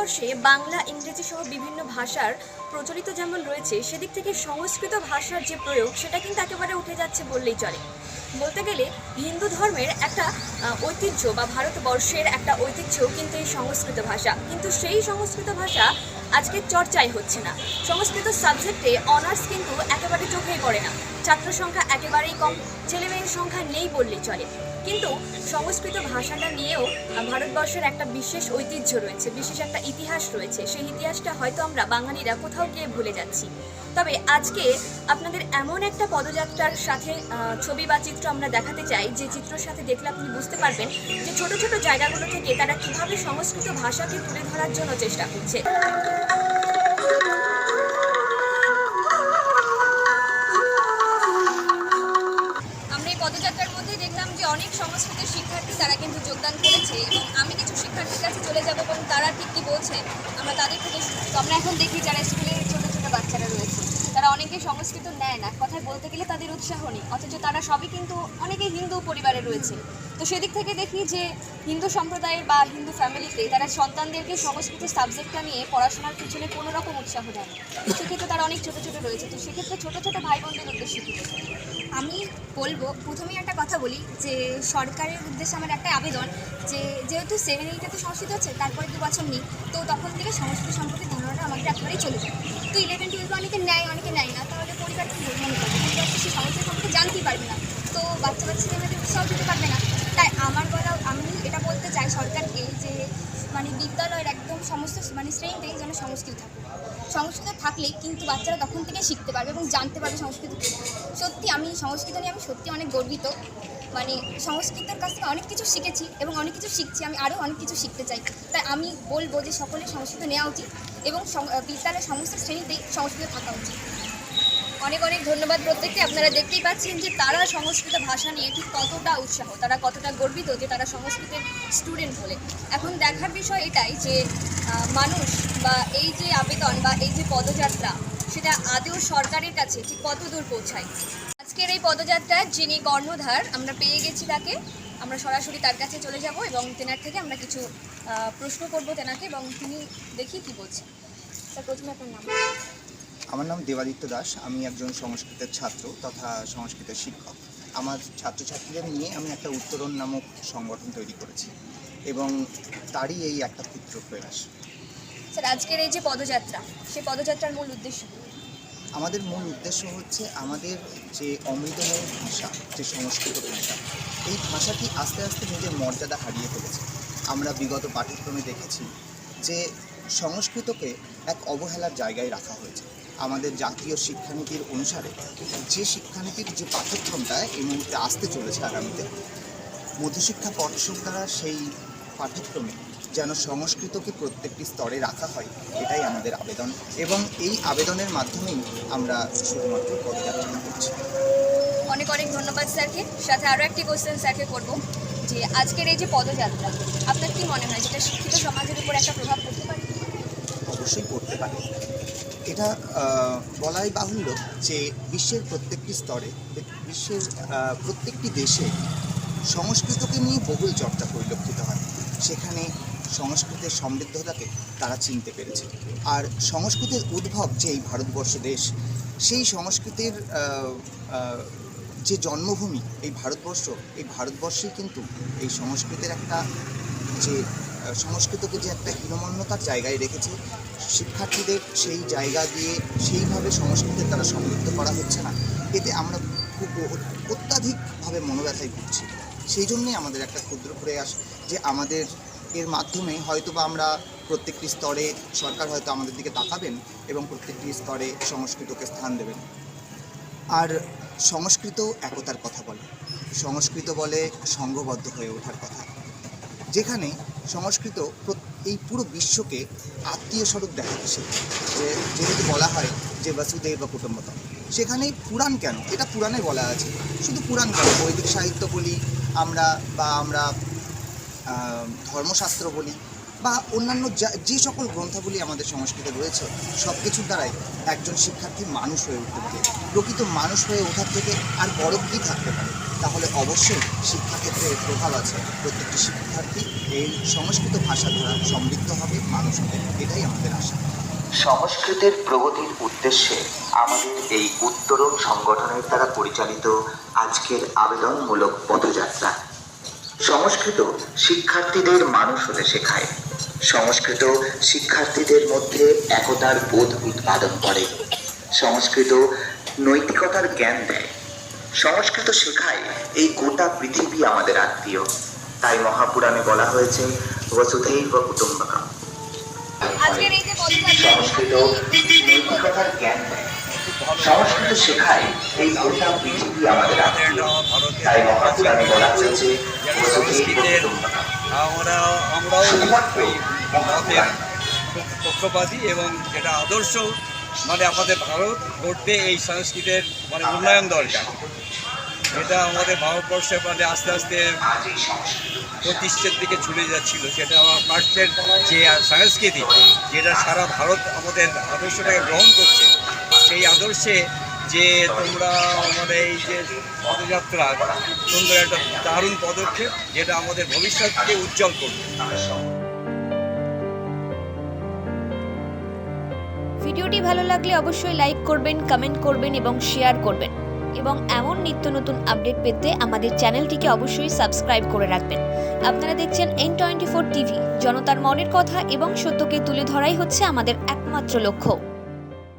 ভারতবর্ষে বাংলা, ইংরেজি সহ বিভিন্ন ভাষার প্রচলিত যেমন রয়েছে, সেদিক থেকে সংস্কৃত ভাষার যে প্রয়োগ, সেটা কিন্তু একেবারে উঠে যাচ্ছে বললেই চলে। বলতে গেলে হিন্দু ধর্মের একটা ঐতিহ্য বা ভারতবর্ষের একটা ঐতিহ্য কিন্তু এই সংস্কৃত ভাষা। কিন্তু সেই সংস্কৃত ভাষা আজকে চর্চাই হচ্ছে না। সংস্কৃত সাবজেক্টে অনার্স কিন্তু একেবারে চোখেই পড়ে না। ছাত্র সংখ্যা একেবারেই কম, ছেলেমেয়ের সংখ্যা নেই বললেই চলে। কিন্তু সংস্কৃত ভাষাটা নিয়েও ভারতবর্ষের একটা বিশেষ ঐতিহ্য রয়েছে, বিশেষ একটা ইতিহাস রয়েছে। সেই ইতিহাসটা হয়তো আমরা বাঙালিরা কোথাও গিয়ে ভুলে যাচ্ছি। তবে আজকে আপনাদের এমন একটা পদযাত্রার সাথে ছবি বা চিত্র আমরা দেখাতে চাই। যে চিত্রের সাথে দেখলে আপনি বুঝতে পারবেন যে ছোট ছোট জায়গাগুলো থেকে তারা কীভাবে সংস্কৃত ভাষাকে তুলে ধরার জন্য চেষ্টা করছে। অনেক সংস্কৃতের শিক্ষার্থী তারা কিন্তু যোগদান করেছে এবং আমি কিছু শিক্ষার্থীর কাছে চলে যাব এবং তারা ঠিক কী বলছে, আমরা তাদের থেকে। তো আমরা এখন দেখি যারা স্কুলে ছোটো ছোটো বাচ্চারা রয়েছে। তারা অনেকে সংস্কৃত নেয় না কথায় বলতে গেলে তাদের উৎসাহ নেই, অথচ তারা সবই কিন্তু অনেকেই হিন্দু পরিবারে রয়েছে। তো সেদিক থেকে দেখি যে হিন্দু সম্প্রদায়ের বা হিন্দু ফ্যামিলিতে তারা সন্তানদেরকে সংস্কৃত সাবজেক্টটা নিয়ে পড়াশোনার পিছনে কোনো রকম উৎসাহ দেয় সেক্ষেত্রে তারা অনেক ছোটো ছোটো রয়েছে, তো সেক্ষেত্রে ছোটো ছোটো ভাই বোনদের উদ্দেশ্যে আমি বলব, প্রথমেই একটা কথা বলি যে সরকারের উদ্দেশ্যে আমার একটা আবেদন যে যেহেতু সেভেন এইটে তো সংস্কৃত হচ্ছে তারপরে দু বছর নেই, তো তখন থেকে সংস্কৃত সম্পর্কে ধারণাটা আমাদের একেবারেই চলে যায় তো ইলেভেন টুয়েলভে অনেকে নেয় অনেকে নেয় না, তাহলে পরিবার কি বোঝানো যাবে পরিবার সেই সংস্কৃত সম্পর্কে জানতেই পারবে না। তো বাচ্চা বাচ্চা ছেলেমেয়েদের উৎসাহ দিতে পারবে না। তাই আমার বলা, আমি এটা বলতে চাই সরকারকে যে মানে বিদ্যালয়ের একদম সমস্ত মানে শ্রেণি শ্রেণীতেই যেন সংস্কৃত থাকে। সংস্কৃত থাকলেই কিন্তু বাচ্চারা তখন থেকে শিখতে পারবে এবং জানতে পারবে সংস্কৃত সত্যি আমি, সংস্কৃত নিয়ে আমি সত্যি অনেক গর্বিত। মানে সংস্কৃতের কাছ থেকে অনেক কিছু শিখেছি এবং অনেক কিছু শিখছি, আমি আরও অনেক কিছু শিখতে চাই। তাই আমি বলব যে সকলের সংস্কৃত নেওয়া উচিত এবং বিদ্যালয়ের সমস্ত শ্রেণীতেই সংস্কৃত থাকা উচিত। অনেক অনেক ধন্যবাদ প্রত্যেককে। আপনারা দেখতেই পাচ্ছেন যে তারা সংস্কৃত ভাষা নিয়ে ঠিক কতটা উৎসাহ, তারা কতটা গর্বিত যে তারা সংস্কৃতের স্টুডেন্ট বলে এখন দেখার বিষয় এটাই যে মানুষ বা এই যে আবেদন বা এই যে পদযাত্রা, সেটা আদেও সরকারের কাছে ঠিক কত দূর পৌঁছায়? আজকের এই পদযাত্রার যিনি কর্ণধার, আমরা পেয়ে গেছি তাকে। আমরা সরাসরি তার কাছে চলে যাব এবং তেনার থেকে আমরা কিছু প্রশ্ন করব তেনাকে এবং তিনি দেখি কি বলছেন। স্যার, প্রথমে আপনার নাম। আমার নাম দেবাদিত্য দাস আমি একজন সংস্কৃতের ছাত্র তথা সংস্কৃতের শিক্ষক। আমার ছাত্রছাত্রীদের নিয়ে আমি একটা উত্তরণ নামক সংগঠন তৈরি করেছি এবং তারই এই একটা ক্ষুদ্র প্রয়াস। স্যার আজকের এই যে পদযাত্রা সেই পদযাত্রার মূল উদ্দেশ্য আমাদের মূল উদ্দেশ্য হচ্ছে আমাদের যে অমৃতময় ভাষা যে সংস্কৃত ভাষা এই ভাষাটি আস্তে আস্তে নিজের মর্যাদা হারিয়ে ফেলেছে। আমরা বিগত পাঠ্যক্রমে দেখেছি যে সংস্কৃতকে এক অবহেলার জায়গায় রাখা হয়েছে। আমাদের জাতীয় শিক্ষানীতির অনুসারে যে শিক্ষানীতির যে পাঠ্যক্রমটা এই মুহূর্তে আসতে চলেছে আগামীতে মধ্যশিক্ষা পর্ষদ দ্বারা সেই পাঠ্যক্রমে যেন সংস্কৃতকে প্রত্যেকটি স্তরে রাখা হয় এটাই আমাদের আবেদন। এবং এই আবেদনের মাধ্যমেই আমরা শুধুমাত্র পদযাত্রা করছি। অনেক অনেক ধন্যবাদ স্যারকে। সাথে আরও একটি কোশ্চেন স্যারকে করব যে আজকের এই যে পদযাত্রা আপনার কি মনে হয় যেটা শিক্ষিত সমাজের উপর একটা প্রভাব পড়তে পারে? অবশ্যই পড়তে পারে। এটা বলাই বাহুল্য যে বিশ্বের প্রত্যেকটি স্তরে, বিশ্বের প্রত্যেকটি দেশে সংস্কৃতকে নিয়ে বহুল চর্চা পরিলক্ষিত হয়। সেখানে সংস্কৃতের সমৃদ্ধতাকে তারা চিনতে পেরেছে। আর সংস্কৃতের উদ্ভব যে এই ভারতবর্ষ দেশ, সেই সংস্কৃতির যে জন্মভূমি এই ভারতবর্ষ, এই ভারতবর্ষেই কিন্তু এই সংস্কৃতের একটা যে সংস্কৃতকে যে একটা হীনমন্যতার জায়গায় রেখেছে, শিক্ষার্থীদের সেই জায়গা দিয়ে সেইভাবে সংস্কৃতের দ্বারা সমৃদ্ধ করা হচ্ছে না। এতে আমরা খুব অত্যাধিকভাবে মনোব্যথায় ভুগছি। সেই জন্যই আমাদের একটা ক্ষুদ্র প্রয়াস যে আমাদের এর মাধ্যমে হয়তো বা আমরা প্রত্যেকটি স্তরে সরকার হয়তো আমাদের দিকে তাকাবেন এবং প্রত্যেকটি স্তরে সংস্কৃতকে স্থান দেবেন। আর সংস্কৃত একতার কথা বলে। সংস্কৃত বলে সংঘবদ্ধ হয়ে ওঠার কথা। যেখানে সংস্কৃত এই পুরো বিশ্বকে আত্মীয় স্বরূপ দেখাতে যে যেহেতু বলা হয় যে বাসুদেব বা কুটুম্বকম সেখানে পুরাণ কেন? এটা পুরাণে বলা আছে। শুধু পুরাণ কেন? বৈদিক সাহিত্য বলি আমরা বা আমরা ধর্মশাস্ত্র বলি বা অন্যান্য যা- যে সকল গ্রন্থাবলী আমাদের সংস্কৃতে রয়েছে সব কিছুর দ্বারাই একজন শিক্ষার্থী মানুষ হয়ে উঠতে পারে। প্রকৃত মানুষ হয়ে ওঠার থেকে আর বড় কী থাকতে পারে? তাহলে অবশ্যই শিক্ষাক্ষেত্রে এর প্রভাব আছে। প্রত্যেকটি শিক্ষার্থী এই সংস্কৃত ভাষা দ্বারা সমৃদ্ধ হবে মানুষ হবে এটাই আমাদের আশা। সংস্কৃতের প্রগতির উদ্দেশ্যে আমাদের এই উত্তরণ সংগঠনের দ্বারা পরিচালিত আজকের আবেদনমূলক পদযাত্রা সংস্কৃত শিক্ষার্থীদের মানুষ হতে শেখায়। সংস্কৃত শিক্ষার্থীদের মধ্যে একতার বোধ উৎপাদন করে। সংস্কৃত নৈতিকতার জ্ঞান দেয়। সংস্কৃত শেখায় এই গোটা পৃথিবী আমাদের আত্মীয়। তাই মহাপুরাণে বলা হয়েছে বসুধৈব কুটুম্বকম। সংস্কৃত নৈতিকতার জ্ঞান দেয় সংস্কৃত শেখায় এই গোটা পৃথিবী আমাদের আত্মীয়। তাই মহাপুরাণে বলা হয়েছে বসুধৈব কুটুম্বকম। আমরা আমরাও শুধুমাত্র ওই পক্ষপাতী এবং এটা আদর্শ মানে আমাদের ভারত গড়তে এই সংস্কৃতের মানে উন্নয়ন দরকার। এটা আমাদের ভারতবর্ষে মানে আস্তে আস্তে প্রতিষ্ঠার দিকে ছুটে যাচ্ছিল। সেটা আমার পার্শ্বের যে সংস্কৃতি, যেটা সারা ভারত আমাদের আদর্শটাকে গ্রহণ করছে, সেই আদর্শে যে তোমরা আমাদের এই যে পদযাত্রা সুন্দর একটা দারুণ পদক্ষেপ, যেটা আমাদের ভবিষ্যৎকে উজ্জ্বল করবে। ভিডিওটি ভালো লাগলে অবশ্যই লাইক করবেন কমেন্ট করবেন এবং শেয়ার করবেন। এবং এমন নিত্য নতুন আপডেট পেতে আমাদের চ্যানেলটিকে অবশ্যই সাবস্ক্রাইব করে রাখবেন। আপনারা দেখছেন এন টোয়েন্টি ফোর টিভি জনতার মনের কথা এবং সত্যকে তুলে ধরাই হচ্ছে আমাদের একমাত্র লক্ষ্য।